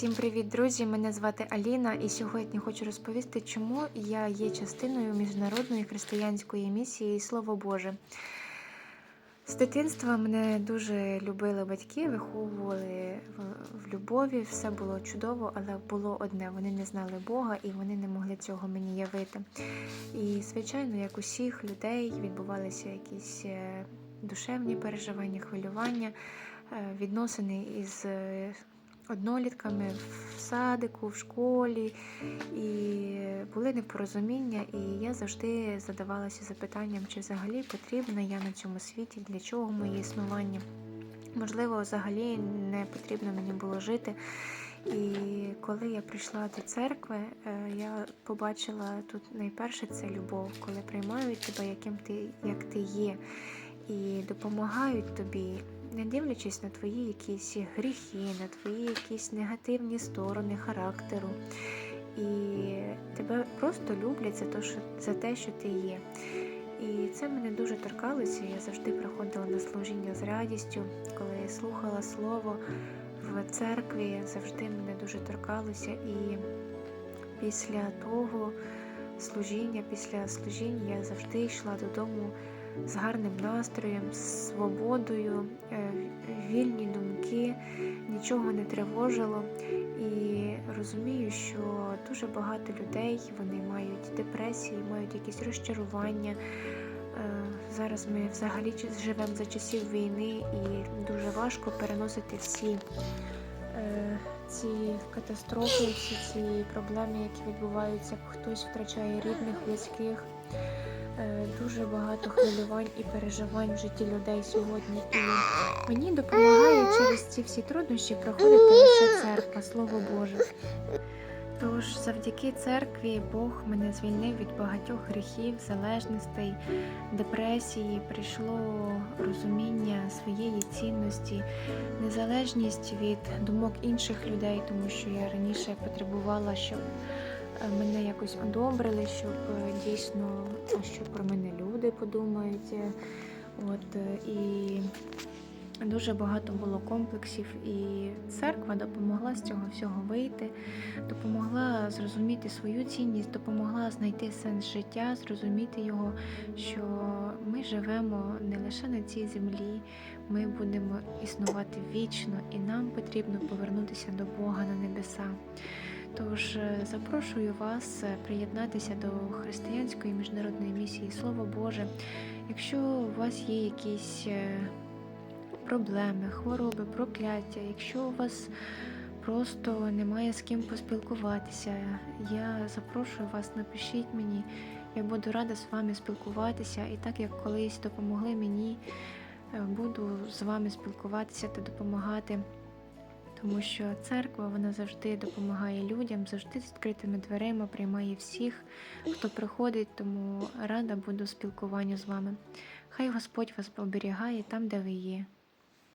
Всім привіт, друзі! Мене звати Аліна, і сьогодні хочу розповісти, чому я є частиною міжнародної християнської місії Слово Боже. З дитинства мене дуже любили батьки, виховували в- любові, все було чудово, але було одне: вони не знали Бога і вони не могли цього мені явити. І, звичайно, як усіх людей відбувалися якісь е, душевні переживання, хвилювання, е, відносини із е, однолітками в садику, в школі, і були непорозуміння, і я завжди задавалася запитанням, чи взагалі потрібна я на цьому світі, для чого моє існування. Можливо, взагалі не потрібно мені було жити. І коли я прийшла до церкви, е, я побачила тут найперше це любов, коли приймають тебе, яким ти, як ти є, і допомагають тобі, не дивлячись на твої якісь гріхи, на твої якісь негативні сторони характеру. І тебе просто люблять за те, що, за те, що ти є. І це мене дуже торкалося. Я завжди приходила на служіння з радістю, коли я слухала слово в церкві, завжди мене дуже торкалося. І після того служіння, після служіння я завжди йшла додому з гарним настроєм, з свободою, е, вільні думки, нічого не тривожило. І розумію, що дуже багато людей вони мають депресії, мають якісь розчарування. Е, Зараз ми взагалі живемо за часів війни і дуже важко переносити всі е, ці катастрофи, всі ці проблеми, які відбуваються. Хтось втрачає рідних, близьких. Е, Дуже багато хвилювань і переживань в житті людей сьогодні. І мені допомагає через ці всі труднощі проходити лише церква, Слово Боже. Тож завдяки церкві Бог мене звільнив від багатьох гріхів, залежностей, депресії, прийшло розуміння своєї цінності, незалежність від думок інших людей, тому що я раніше потребувала, щоб мене якось одобрили, щоб е, дійсно що про мене люди подумають. е, От е, і дуже багато було комплексів, і церква допомогла з цього всього вийти, допомогла зрозуміти свою цінність, допомогла знайти сенс життя, зрозуміти його, що ми живемо не лише на цій землі, ми будемо існувати вічно, і нам потрібно повернутися до Бога на небеса. Тож е, запрошую вас е, приєднатися до християнської міжнародної місії Слово Боже. Якщо у вас є якісь е, проблеми, хвороби, прокляття, якщо у вас просто немає з ким поспілкуватися, я запрошую вас, напишіть мені. Я буду рада з вами спілкуватися, і так як колись допомогли мені, буду з вами спілкуватися та допомагати. Тому що церква вона завжди допомагає людям, завжди з відкритими дверима приймає всіх, хто приходить, тому рада буду спілкуванню з вами. Хай Господь вас оберігає там, де ви є.